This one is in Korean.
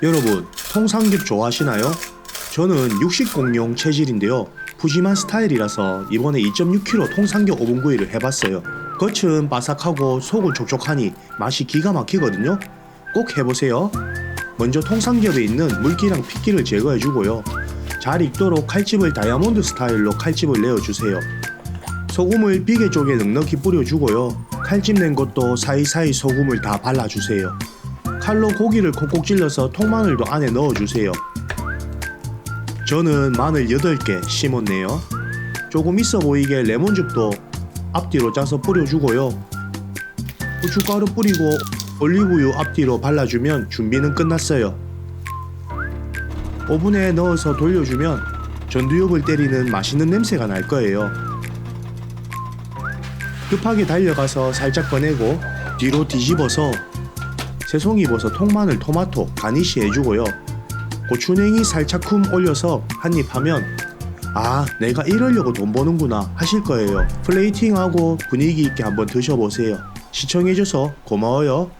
여러분, 통삼겹 좋아하시나요? 저는 육식공룡 체질인데요. 푸짐한 스타일이라서 이번에 2.6kg 통삼겹 오븐구이를 해봤어요. 겉은 바삭하고 속은 촉촉하니 맛이 기가 막히거든요. 꼭 해보세요. 먼저 통삼겹에 있는 물기랑 핏기를 제거해주고요. 잘 익도록 칼집을 다이아몬드 스타일로 칼집을 내어주세요. 소금을 비계 쪽에 넉넉히 뿌려주고요. 칼집 낸 것도 사이사이 소금을 다 발라주세요. 칼로 고기를 콕콕 찔러서 통마늘도 안에 넣어주세요. 저는 마늘 8개 심었네요. 조금 있어 보이게 레몬즙도 앞뒤로 짜서 뿌려주고요. 고춧가루 뿌리고 올리브유 앞뒤로 발라주면 준비는 끝났어요. 오븐에 넣어서 돌려주면 전두엽을 때리는 맛있는 냄새가 날 거예요. 급하게 달려가서 살짝 꺼내고 뒤로 뒤집어서 새송이 버섯, 통마늘, 토마토 가니쉬 해주고요. 고추냉이 살짝쿵 올려서 한입 하면 아 내가 이러려고 돈 버는구나 하실 거예요. 플레이팅하고 분위기 있게 한번 드셔보세요. 시청해줘서 고마워요.